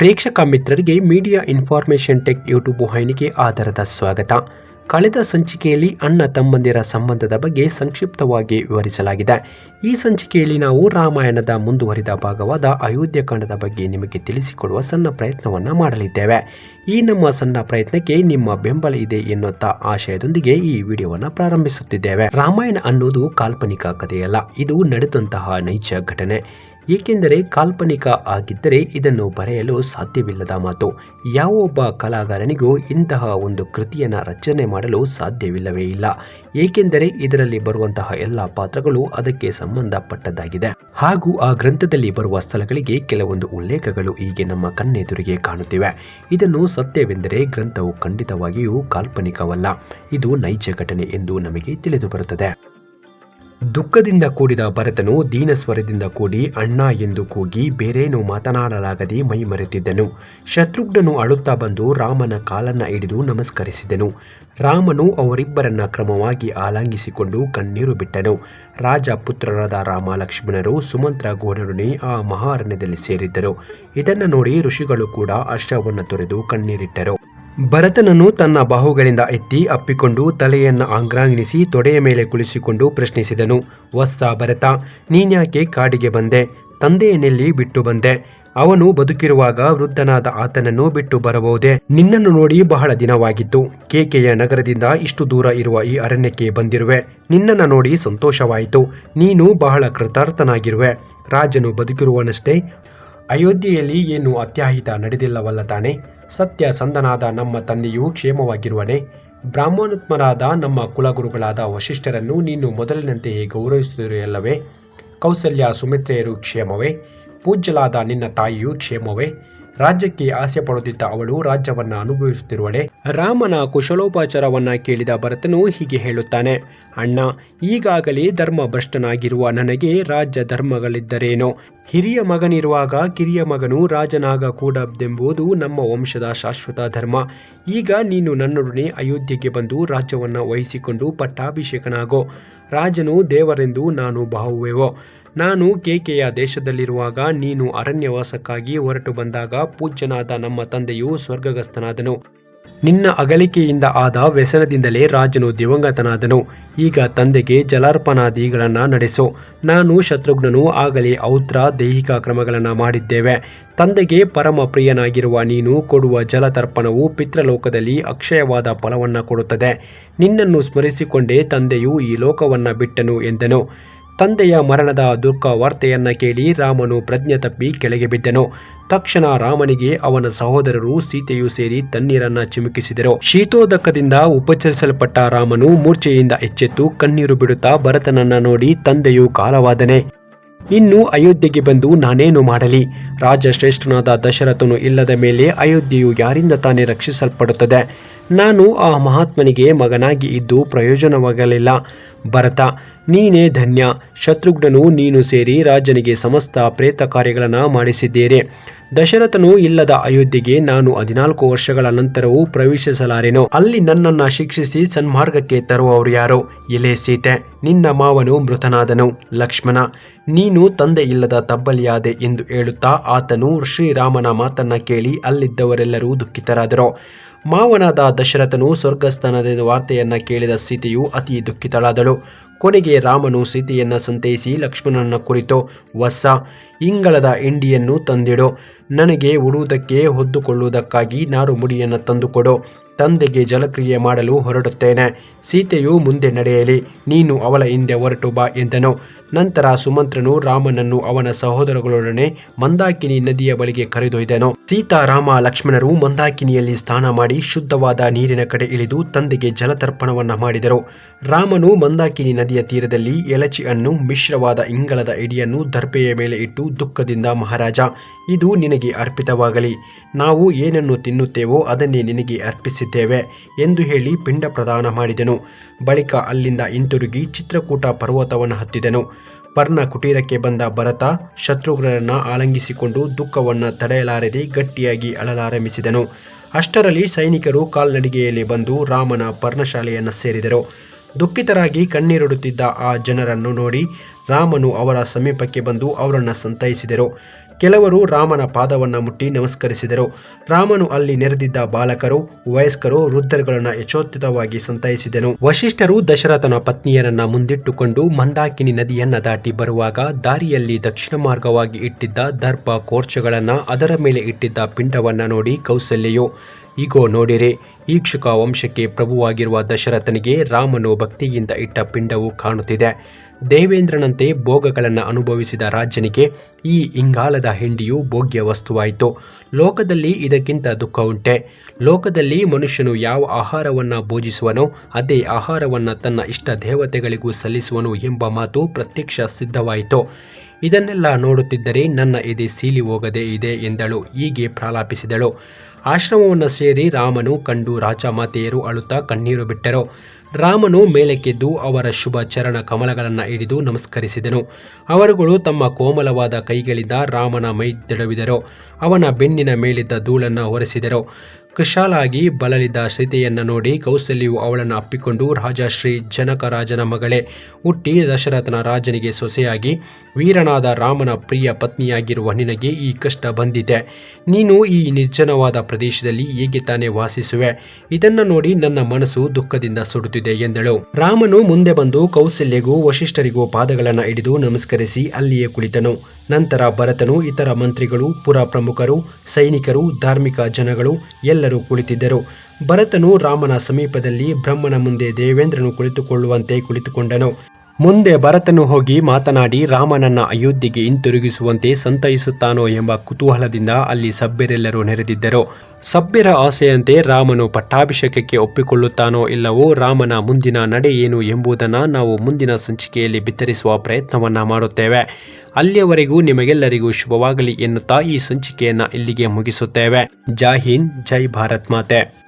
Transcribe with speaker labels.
Speaker 1: ಪ್ರೇಕ್ಷಕ ಮಿತ್ರರಿಗೆ media information tech YouTube ವಾಹಿನಿಗೆ ಆಧಾರದ ಸ್ವಾಗತ. ಕಳೆದ ಸಂಚಿಕೆಯಲ್ಲಿ ಅಣ್ಣ ತಮ್ಮಂದಿರ ಸಂಬಂಧದ ಬಗ್ಗೆ ಸಂಕ್ಷಿಪ್ತವಾಗಿ ವಿವರಿಸಲಾಗಿದೆ. ಈ ಸಂಚಿಕೆಯಲ್ಲಿ ನಾವು ರಾಮಾಯಣದ ಮುಂದುವರಿದ ಭಾಗವಾದ ಅಯೋಧ್ಯಕಾಂಡದ ಬಗ್ಗೆ ನಿಮಗೆ ತಿಳಿಸಿಕೊಡುವ ಸಣ್ಣ ಪ್ರಯತ್ನವನ್ನು ಮಾಡಲಿದ್ದೇವೆ. ಈ ನಮ್ಮ ಸಣ್ಣ ಪ್ರಯತ್ನಕ್ಕೆ ನಿಮ್ಮ ಬೆಂಬಲ ಇದೆ ಎನ್ನುತ್ತಾ ಆಶಯದೊಂದಿಗೆ ಈ ವಿಡಿಯೋವನ್ನು ಪ್ರಾರಂಭಿಸುತ್ತಿದ್ದೇವೆ. ರಾಮಾಯಣ ಅನ್ನೋದು ಕಾಲ್ಪನಿಕ ಕಥೆಯಲ್ಲ, ಇದು ನಡೆದಂತಹ ನೈಜ ಘಟನೆ. ಏಕೆಂದರೆ ಕಾಲ್ಪನಿಕ ಆಗಿದ್ದರೆ ಇದನ್ನು ಬರೆಯಲು ಸಾಧ್ಯವಿಲ್ಲದ ಮಾತು. ಯಾವೊಬ್ಬ ಕಲಾಗಾರನಿಗೂ ಇಂತಹ ಒಂದು ಕೃತಿಯನ್ನು ರಚನೆ ಮಾಡಲು ಸಾಧ್ಯವಿಲ್ಲವೇ ಇಲ್ಲ. ಏಕೆಂದರೆ ಇದರಲ್ಲಿ ಬರುವಂತಹ ಎಲ್ಲ ಪಾತ್ರಗಳು ಅದಕ್ಕೆ ಸಂಬಂಧಪಟ್ಟದ್ದಾಗಿದೆ. ಹಾಗೂ ಆ ಗ್ರಂಥದಲ್ಲಿ ಬರುವ ಸ್ಥಳಗಳಿಗೆ ಕೆಲವೊಂದು ಉಲ್ಲೇಖಗಳು ಹೀಗೆ ನಮ್ಮ ಕಣ್ಣೆದುರಿಗೆ ಕಾಣುತ್ತಿವೆ. ಇದನ್ನು ಸತ್ಯವೆಂದರೆ ಗ್ರಂಥವು ಖಂಡಿತವಾಗಿಯೂ ಕಾಲ್ಪನಿಕವಲ್ಲ. ಇದು ನೈಜ ಘಟನೆ ಎಂದು ನಮಗೆ ತಿಳಿದು ಬರುತ್ತದೆ ದುಃಖದಿಂದ ಕೂಡಿದ ಭರತನು ದೀನಸ್ವರದಿಂದ ಕೂಡಿ ಅಣ್ಣ ಎಂದು ಕೂಗಿ ಬೇರೇನೂ ಮಾತನಾಡಲಾಗದೆ ಮೈ ಮರೆತಿದ್ದನು. ಶತ್ರುಘ್ನನು ಅಳುತ್ತಾ ಬಂದು ರಾಮನ ಕಾಲನ್ನ ಹಿಡಿದು ನಮಸ್ಕರಿಸಿದನು. ರಾಮನು ಅವರಿಬ್ಬರನ್ನ ಕ್ರಮವಾಗಿ ಆಲಂಗಿಸಿಕೊಂಡು ಕಣ್ಣೀರು ಬಿಟ್ಟನು. ರಾಜ ಪುತ್ರರಾದ ರಾಮ ಲಕ್ಷ್ಮಣರು ಸುಮಂತ್ರ ಗೋರರುಣಿ ಆ ಮಹಾರಣ್ಯದಲ್ಲಿ ಸೇರಿದ್ದರು. ಇದನ್ನು ನೋಡಿ ಋಷಿಗಳು ಕೂಡ ಹರ್ಷವನ್ನು ತೊರೆದು ಕಣ್ಣೀರಿಟ್ಟರು. ಭರತನನ್ನು ತನ್ನ ಬಾಹುಗಳಿಂದ ಎತ್ತಿ ಅಪ್ಪಿಕೊಂಡು ತಲೆಯನ್ನು ಆಂಗ್ರಾಂಗಿಸಿ ತೊಡೆಯ ಮೇಲೆ ಕುಳಿಸಿಕೊಂಡು ಪ್ರಶ್ನಿಸಿದನು ವತ್ಸ ಭರತ ನೀನ್ಯಾಕೆ ಕಾಡಿಗೆ ಬಂದೆ? ತಂದೆಯನ್ನೆಲ್ಲಿ ಬಿಟ್ಟು ಬಂದೆ. ಅವನು ಬದುಕಿರುವಾಗ ವೃದ್ಧನಾದ ಆತನನ್ನು ಬಿಟ್ಟು ಬರಬಹುದೇ? ನಿನ್ನನ್ನು ನೋಡಿ ಬಹಳ ದಿನವಾಗಿತ್ತು ಕೇಕೆಯ ನಗರದಿಂದ ಇಷ್ಟು ದೂರ ಇರುವ ಈ ಅರಣ್ಯಕ್ಕೆ ಬಂದಿರುವೆ. ನಿನ್ನನ್ನು ನೋಡಿ ಸಂತೋಷವಾಯಿತು. ನೀನು ಬಹಳ ಕೃತಾರ್ಥನಾಗಿರುವೆ. ರಾಜನು ಬದುಕಿರುವನಷ್ಟೇ ಅಯೋಧ್ಯೆಯಲ್ಲಿ ಏನು ಅತ್ಯಾಹಿತ ನಡೆದಿಲ್ಲವಲ್ಲ ತಾನೆ? ಸತ್ಯ ಸಂದನಾದ ನಮ್ಮ ತಂದೆಯು ಕ್ಷೇಮವಾಗಿರುವನೆ. ಬ್ರಾಹ್ಮಣೋತ್ಮರಾದ ನಮ್ಮ ಕುಲಗುರುಗಳಾದ ವಶಿಷ್ಠರನ್ನು ನೀನು ಮೊದಲಿನಂತೆಯೇ ಗೌರವಿಸುತ್ತಿರುವಲ್ಲವೇ ಕೌಸಲ್ಯ ಸುಮಿತ್ರೆಯರು ಕ್ಷೇಮವೇ? ಪೂಜ್ಯಲಾದ ನಿನ್ನ ತಾಯಿಯು ಕ್ಷೇಮವೇ? ರಾಜ್ಯಕ್ಕೆ ಆಸೆ ಪಡುತ್ತಿದ್ದ ಅವಳು ರಾಜ್ಯವನ್ನು ಅನುಭವಿಸುತ್ತಿರುವಳೆ. ರಾಮನ ಕುಶಲೋಪಚಾರವನ್ನು ಕೇಳಿದ ಭರತನು ಹೀಗೆ ಹೇಳುತ್ತಾನೆ, ಅಣ್ಣ, ಈಗಾಗಲೇ ಧರ್ಮ ಭ್ರಷ್ಟನಾಗಿರುವ ನನಗೆ ರಾಜ್ಯ ಧರ್ಮಗಳಿದ್ದರೇನು? ಹಿರಿಯ ಮಗನಿರುವಾಗ ಕಿರಿಯ ಮಗನು ರಾಜನಾಗ ಕೂಡದೆಂಬುದು ನಮ್ಮ ವಂಶದ ಶಾಶ್ವತ ಧರ್ಮ. ಈಗ ನೀನು ನನ್ನೊಡನೆ ಅಯೋಧ್ಯೆಗೆ ಬಂದು ರಾಜ್ಯವನ್ನು ವಹಿಸಿಕೊಂಡು ಪಟ್ಟಾಭಿಷೇಕನಾಗೋ. ರಾಜನು ದೇವರೆಂದು ನಾನು ಭಾವುವೆವೋ ನಾನು ಕೇಕೆಯ ದೇಶದಲ್ಲಿರುವಾಗ ನೀನು ಅರಣ್ಯವಾಸಕ್ಕಾಗಿ ಹೊರಟು ಬಂದಾಗ ಪೂಜ್ಯನಾದ ನಮ್ಮ ತಂದೆಯು ಸ್ವರ್ಗಗಸ್ತನಾದನು ನಿನ್ನ ಅಗಲಿಕೆಯಿಂದ ಆದ ವ್ಯಸನದಿಂದಲೇ ರಾಜನು ದಿವಂಗತನಾದನು. ಈಗ ತಂದೆಗೆ ಜಲಾರ್ಪಣಾದಿಗಳನ್ನು ನಡೆಸು. ನಾನು ಶತ್ರುಘ್ನನು, ಆಗಲೇ ಔತ್ರ ದೈಹಿಕ ಕ್ರಮಗಳನ್ನು ಮಾಡಿದ್ದೇವೆ. ತಂದೆಗೆ ಪರಮ ಪ್ರಿಯನಾಗಿರುವ ನೀನು ಕೊಡುವ ಜಲತರ್ಪಣವು ಪಿತೃಲೋಕದಲ್ಲಿ ಅಕ್ಷಯವಾದ ಫಲವನ್ನು ಕೊಡುತ್ತದೆ. ನಿನ್ನನ್ನು ಸ್ಮರಿಸಿಕೊಂಡೇ ತಂದೆಯು ಈ ಲೋಕವನ್ನು ಬಿಟ್ಟನು ಎಂದನು. ತಂದೆಯ ಮರಣದ ದುಃಖ ವಾರ್ತೆಯನ್ನು ಕೇಳಿ ರಾಮನು ಪ್ರಜ್ಞೆ ತಪ್ಪಿ ಕೆಳಗೆ ಬಿದ್ದನು. ತಕ್ಷಣ ರಾಮನಿಗೆ ಅವನ ಸಹೋದರರು ಸೀತೆಯು ಸೇರಿ ತಣ್ಣೀರನ್ನ ಚಿಮುಕಿಸಿದರು. ಶೀತೋದಕದಿಂದ ಉಪಚರಿಸಲ್ಪಟ್ಟ ರಾಮನು ಮೂರ್ಛೆಯಿಂದ ಎಚ್ಚೆತ್ತು ಕಣ್ಣೀರು ಬಿಡುತ್ತಾ ಭರತನನ್ನ ನೋಡಿ ತಂದೆಯು ಕಾಲವಾದನೆ. ಇನ್ನು ಅಯೋಧ್ಯೆಗೆ ಬಂದು ನಾನೇನು ಮಾಡಲಿ? ರಾಜಶ್ರೇಷ್ಠನಾದ ದಶರಥನು ಇಲ್ಲದ ಮೇಲೆ ಅಯೋಧ್ಯೆಯು ಯಾರಿಂದ ತಾನೇ ರಕ್ಷಿಸಲ್ಪಡುತ್ತದೆ? ನಾನು ಆ ಮಹಾತ್ಮನಿಗೆ ಮಗನಾಗಿ ಇದ್ದು ಪ್ರಯೋಜನವಾಗಲಿಲ್ಲ. ಭರತ ನೀನೇ ಧನ್ಯ. ಶತ್ರುಘ್ನನು ನೀನು ಸೇರಿ ರಾಜನಿಗೆ ಸಮಸ್ತ ಪ್ರೇತ ಕಾರ್ಯಗಳನ್ನು ಮಾಡಿಸಿದ್ದೀರಿ. ದಶರಥನು ಇಲ್ಲದ ಅಯೋಧ್ಯೆಗೆ ನಾನು ಹದಿನಾಲ್ಕು ವರ್ಷಗಳ ನಂತರವೂ ಪ್ರವೇಶಿಸಲಾರೆನು? ಅಲ್ಲಿ ನನ್ನನ್ನು ಶಿಕ್ಷಿಸಿ ಸನ್ಮಾರ್ಗಕ್ಕೆ ತರುವವರು ಯಾರೋ? ಎಲೆ ಸೀತೆ, ನಿನ್ನ ಮಾವನು ಮೃತನಾದನು. ಲಕ್ಷ್ಮಣ, ನೀನು ತಂದೆ ಇಲ್ಲದ ತಬ್ಬಲಿಯಾದೆ ಎಂದು ಹೇಳುತ್ತಾ ಆತನು ಶ್ರೀರಾಮನ ಮಾತನ್ನ ಕೇಳಿ ಅಲ್ಲಿದ್ದವರೆಲ್ಲರೂ ದುಃಖಿತರಾದರು. ಮಾವನಾದ ದಶರಥನು ಸ್ವರ್ಗಸ್ಥಾನದ ವಾರ್ತೆಯನ್ನ ಕೇಳಿದ ಸೀತೆಯು ಅತಿ ದುಃಖಿತಳಾದಳು. ಕೊನೆಗೆ ರಾಮನು ಸೀತೆಯನ್ನ ಸಂತೈಸಿ ಲಕ್ಷ್ಮಣನ ಕುರಿತು, ವತ್ಸ, ಇಂಗಳದ ಇಂಡಿಯನ್ನು ತಂದಿಡು. ನನಗೆ ಉಡುವುದಕ್ಕೆ ಹೊದ್ದುಕೊಳ್ಳುವುದಕ್ಕಾಗಿ ನಾರು ಮುಡಿಯನ್ನು ತಂದುಕೊಡು. ತಂದೆಗೆ ಜಲಕ್ರಿಯೆ ಮಾಡಲು ಹೊರಡುತ್ತೇನೆ. ಸೀತೆಯು ಮುಂದೆ ನಡೆಯಲಿ, ನೀನು ಅವಳ ಹಿಂದೆ ಹೊರಟು ಬಾ ಎಂದನು. ನಂತರ ಸುಮಂತ್ರನು ರಾಮನನ್ನು ಅವನ ಸಹೋದರಗಳೊಡನೆ ಮಂದಾಕಿನಿ ನದಿಯ ಬಳಿಗೆ ಕರೆದೊಯ್ದನು. ಸೀತಾ, ರಾಮ, ಲಕ್ಷ್ಮಣರು ಮಂದಾಕಿನಿಯಲ್ಲಿ ಸ್ನಾನ ಮಾಡಿ ಶುದ್ಧವಾದ ನೀರಿನ ಕಡೆ ಇಳಿದು ತಂದೆಗೆ ಜಲತರ್ಪಣವನ್ನ ಮಾಡಿದರು. ರಾಮನು ಮಂದಾಕಿನಿ ನದಿಯ ತೀರದಲ್ಲಿ ಎಲಚಿ ಅನ್ನು ಮಿಶ್ರವಾದ ಇಂಗಳದ ಇಡಿಯನ್ನು ದರ್ಪೆಯ ಮೇಲೆ ಇಟ್ಟು ದುಃಖದಿಂದ, ಮಹಾರಾಜ, ಇದು ನಿನಗೆ ಅರ್ಪಿತವಾಗಲಿ. ನಾವು ಏನನ್ನು ತಿನ್ನುತ್ತೇವೋ ಅದನ್ನೇ ನಿನಗೆ ಅರ್ಪಿಸಿದ್ದೇವೆ ಎಂದು ಹೇಳಿ ಪಿಂಡ ಪ್ರದಾನ ಮಾಡಿದನು. ಬಳಿಕ ಅಲ್ಲಿಂದ ಹಿಂತಿರುಗಿ ಚಿತ್ರಕೂಟ ಪರ್ವತವನ್ನು ಹತ್ತಿದನು. ಪರ್ಣ ಕುಟೀರಕ್ಕೆ ಬಂದ ಭರತ ಶತ್ರುಘ್ನರನ್ನ ಆಲಂಗಿಸಿಕೊಂಡು ದುಃಖವನ್ನ ತಡೆಯಲಾರದೆ ಗಟ್ಟಿಯಾಗಿ ಅಳಲಾರಂಭಿಸಿದನು. ಅಷ್ಟರಲ್ಲಿ ಸೈನಿಕರು ಕಾಲ್ನಡಿಗೆಯಲ್ಲಿ ಬಂದು ರಾಮನ ಪರ್ಣಶಾಲೆಯನ್ನು ಸೇರಿದರು. ದುಃಖಿತರಾಗಿ ಕಣ್ಣೀರಿಡುತ್ತಿದ್ದ ಆ ಜನರನ್ನು ನೋಡಿ ರಾಮನು ಅವರ ಸಮೀಪಕ್ಕೆ ಬಂದು ಅವರನ್ನು ಸಂತೈಸಿದರು. ಕೆಲವರು ರಾಮನ ಪಾದವನ್ನು ಮುಟ್ಟಿ ನಮಸ್ಕರಿಸಿದರು. ರಾಮನು ಅಲ್ಲಿ ನೆರೆದಿದ್ದ ಬಾಲಕರು, ವಯಸ್ಕರು, ವೃದ್ಧರುಗಳನ್ನು ಯಶೋಚಿತವಾಗಿ ಸಂತೈಸಿದನು. ವಶಿಷ್ಠರು ದಶರಥನ ಪತ್ನಿಯರನ್ನ ಮುಂದಿಟ್ಟುಕೊಂಡು ಮಂದಾಕಿನಿ ನದಿಯನ್ನ ದಾಟಿ ಬರುವಾಗ ದಾರಿಯಲ್ಲಿ ದಕ್ಷಿಣ ಮಾರ್ಗವಾಗಿ ಇಟ್ಟಿದ್ದ ದರ್ಭ ಕೋರ್ಚಗಳನ್ನ ಅದರ ಮೇಲೆ ಇಟ್ಟಿದ್ದ ಪಿಂಡವನ್ನ ನೋಡಿ ಕೌಸಲ್ಯೆಯು ಈಗೋ ನೋಡಿರಿ, ಈಕ್ಷುಕ ವಂಶಕ್ಕೆ ಪ್ರಭುವಾಗಿರುವ ದಶರಥನಿಗೆ ರಾಮನು ಭಕ್ತಿಯಿಂದ ಇಟ್ಟ ಪಿಂಡವು ಕಾಣುತ್ತಿದೆ. ದೇವೇಂದ್ರನಂತೆ ಭೋಗಗಳನ್ನು ಅನುಭವಿಸಿದ ರಾಜನಿಗೆ ಈ ಇಂಗಾಲದ ಹಿಂಡಿಯು ಭೋಗ್ಯ ವಸ್ತುವಾಯಿತು. ಲೋಕದಲ್ಲಿ ಇದಕ್ಕಿಂತ ದುಃಖ ಉಂಟೆ. ಲೋಕದಲ್ಲಿ ಮನುಷ್ಯನು ಯಾವ ಆಹಾರವನ್ನು ಭೋಜಿಸುವನೋ, ಅದೇ ಆಹಾರವನ್ನು ತನ್ನ ಇಷ್ಟ ದೇವತೆಗಳಿಗೂ ಸಲ್ಲಿಸುವನು ಎಂಬ ಮಾತು ಪ್ರತ್ಯಕ್ಷ ಸಿದ್ಧವಾಯಿತು. ಇದನ್ನೆಲ್ಲ ನೋಡುತ್ತಿದ್ದರೆ ನನ್ನ ಎದೆ ಸೀಲಿ ಹೋಗದೆ ಇದೆ ಎಂದಳು, ಹೀಗೆ ಪ್ರಲಾಪಿಸಿದಳು. ಆಶ್ರಮವನ್ನು ಸೇರಿ ರಾಮನು ಕಂಡು ರಾಜಮಾತೆಯರು ಅಳುತ್ತಾ ಕಣ್ಣೀರು ಬಿಟ್ಟರು. ರಾಮನು ಮೇಲಕ್ಕೆದ್ದು ಅವರ ಶುಭ ಚರಣ ಕಮಲಗಳನ್ನು ಹಿಡಿದು ನಮಸ್ಕರಿಸಿದನು. ಅವರುಗಳು ತಮ್ಮ ಕೋಮಲವಾದ ಕೈಗಳಿಂದ ರಾಮನ ಮೈ ದಡವಿದರು. ಅವನ ಬೆನ್ನಿನ ಮೇಲಿದ್ದ ಧೂಳನ್ನು ಹೊರಿಸಿದರು ಕೃಶಾಲಾಗಿ ಬಲಲಿದ್ದ ಸೀತೆಯನ್ನು ನೋಡಿ ಕೌಸಲ್ಯವು ಅವಳನ್ನು ಅಪ್ಪಿಕೊಂಡು ರಾಜಶ್ರೀ ಜನಕರಾಜನ ಮಗಳೇ, ಹುಟ್ಟಿ ದಶರಥನ ರಾಜನಿಗೆ ಸೊಸೆಯಾಗಿ, ವೀರನಾದ ರಾಮನ ಪ್ರಿಯ ಪತ್ನಿಯಾಗಿರುವ ನಿನಗೆ ಈ ಕಷ್ಟ ಬಂದಿದೆ. ನೀನು ಈ ನಿರ್ಜನವಾದ ಪ್ರದೇಶದಲ್ಲಿ ಹೇಗೆ ತಾನೇ ವಾಸಿಸುವೆ? ಇದನ್ನು ನೋಡಿ ನನ್ನ ಮನಸ್ಸು ದುಃಖದಿಂದ ಸುಡುತ್ತಿದೆ ಎಂದಳು. ರಾಮನು ಮುಂದೆ ಬಂದು ಕೌಸಲ್ಯಗೂ ವಶಿಷ್ಠರಿಗೂ ಪಾದಗಳನ್ನು ಹಿಡಿದು ನಮಸ್ಕರಿಸಿ ಅಲ್ಲಿಯೇ ಕುಳಿತನು. ನಂತರ ಭರತನು ಇತರ ಮಂತ್ರಿಗಳು ಪುರ ಪ್ರಮುಖರು ಸೈನಿಕರು, ಧಾರ್ಮಿಕ ಜನಗಳು ಎಲ್ಲರೂ ಕುಳಿತಿದ್ದರು. ಭರತನು ರಾಮನ ಸಮೀಪದಲ್ಲಿ ಬ್ರಹ್ಮನ ಮುಂದೆ ದೇವೇಂದ್ರನು ಕುಳಿತುಕೊಳ್ಳುವಂತೆ ಕುಳಿತುಕೊಂಡನು. ಮುಂದೆ ಭರತನು ಹೋಗಿ ಮಾತನಾಡಿ ರಾಮನನ್ನ ಅಯೋಧ್ಯೆಗೆ ಹಿಂತಿರುಗಿಸುವಂತೆ ಸಂತೈಸುತ್ತಾನೋ ಎಂಬ ಕುತೂಹಲದಿಂದ ಅಲ್ಲಿ ಸಭ್ಯರೆಲ್ಲರೂ ನೆರೆದಿದ್ದರು. ಸಭ್ಯರ ಆಸೆಯಂತೆ ರಾಮನು ಪಟ್ಟಾಭಿಷೇಕಕ್ಕೆ ಒಪ್ಪಿಕೊಳ್ಳುತ್ತಾನೋ ಇಲ್ಲವೋ ರಾಮನ ಮುಂದಿನ ನಡೆ ಏನು ಎಂಬುದನ್ನು ನಾವು ಮುಂದಿನ ಸಂಚಿಕೆಯಲ್ಲಿ ಬಿತ್ತರಿಸುವ ಪ್ರಯತ್ನವನ್ನ ಮಾಡುತ್ತೇವೆ. ಅಲ್ಲಿಯವರೆಗೂ ನಿಮಗೆಲ್ಲರಿಗೂ ಶುಭವಾಗಲಿ ಎನ್ನುತ್ತಾ ಈ ಸಂಚಿಕೆಯನ್ನ ಇಲ್ಲಿಗೆ ಮುಗಿಸುತ್ತೇವೆ. ಜೈ ಹಿಂದ್, ಜೈ ಭಾರತ್ ಮಾತೆ.